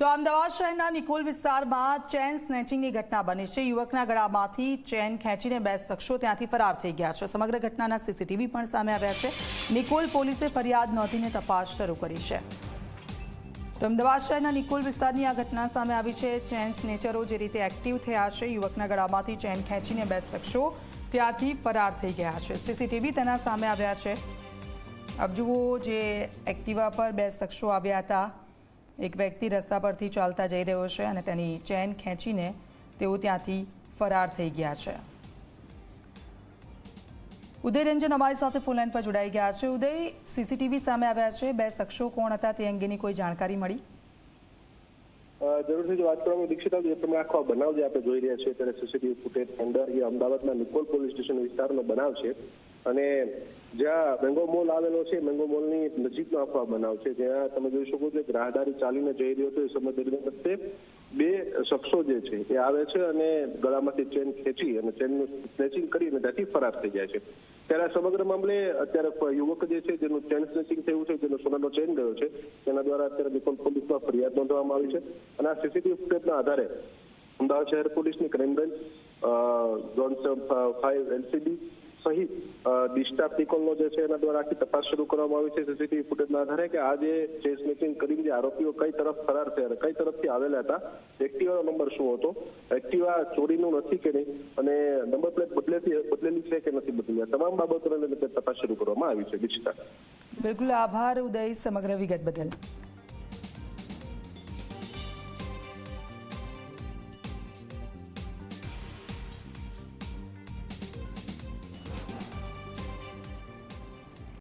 તો અમદાવાદ શહેરના નિકોલ વિસ્તારમાં ચેન સ્નેચિંગની ઘટના બની છે. યુવકના ગળામાંથી ચેન ખેંચીને બે શખ્સો ત્યાંથી ફરાર થઈ ગયા છે. સમગ્ર ઘટનાના સીસીટીવી પણ સામે આવ્યા છે. નિકોલ પોલીસે ફરિયાદ નોંધીને તપાસ શરૂ કરી છે. તો અમદાવાદ શહેરના નિકોલ વિસ્તારની આ ઘટના સામે આવી છે. ચેન સ્નેચરો જે રીતે એક્ટિવ થયા છે, યુવકના ગળામાંથી ચેન ખેંચીને બે શખ્સો ત્યાંથી ફરાર થઈ ગયા છે. સીસીટીવી તેના સામે આવ્યા છે. અબ જુઓ જે એક્ટિવા પર બે શખ્સો આવ્યા હતા. એક વ્યક્તિ રસ્તા પરથી ચાલતા જઈ રહ્યો છે અને તેની ચેન ખેંચીને તેઓ ત્યાંથી ફરાર થઈ ગયા છે. ઉદય રંજન અમારી સાથે ફૂલ લાઈન પર જોડાઈ ગયા છે. ઉદય સીસીટીવી સામે આવ્યા છે. બે શખ્સો કોણ હતા તે અંગેની કોઈ જાણકારી મળી? જરૂરથી વાત કરવામાં દીક્ષિતા જે પ્રમાણે આખો બનાવ જે આપણે જોઈ રહ્યા છીએ, ત્યારે સીસીટીવી ફૂટેજ અંદર એ અમદાવાદના નિકોલ પોલીસ સ્ટેશન વિસ્તારનો બનાવ છે અને જ્યાં મેંગો મોલ આવેલો છે, મેંગો મોલની નજીકનો આખો આ બનાવ છે, જ્યાં તમે જોઈ શકો છો કે રાહદારી ચાલીને જઈ રહ્યો હતો, એ સમય દરમિયાન વખતે બે શખ્સો જે છે, એ આવે છે અને ગળામાંથી ચેન ખેંચી અને ચેનનું સ્નેચિંગ કરીને ત્યાંથી ફરાર થઈ જાય છે. ત્યારે સમગ્ર મામલે અત્યારે યુવક જે છે, જેનું ચેન સ્નેચિંગ થયું છે, જેનો સોનાનો ચેન ગયો છે, તેના દ્વારા અત્યારે નિકોલ પોલીસમાં ફરિયાદ નોંધવામાં આવી છે. અને આ સીસીટીવી ફૂટેજના આધારે અમદાવાદ શહેર પોલીસની crime branch zone five LCB સહિત ડિસ્ટાફ નિકોલનો જે છે એના દ્વારા આખી તપાસ શરૂ કરવામાં આવી છે. સીસીટીવી ફૂટેજના આધારે કે આ જે ચેસ મેકિંગ કરીને જે આરોપીઓ કઈ તરફ ફરાર થયા કઈ તરફથી આવેલા હતા એક્ટિવાનો નંબર શું હતો એક્ટિવા ચોરીનું નથી કે નહીં, અને નંબર પ્લેટ બદલેથી, બદલેલી છે કે નથી બદલી તમામ બાબતોને લઈને તપાસ શરૂ કરવામાં આવી છે. દિશિતા બિલકુલ આભાર, ઉદય, સમગ્ર વિગત બદલ.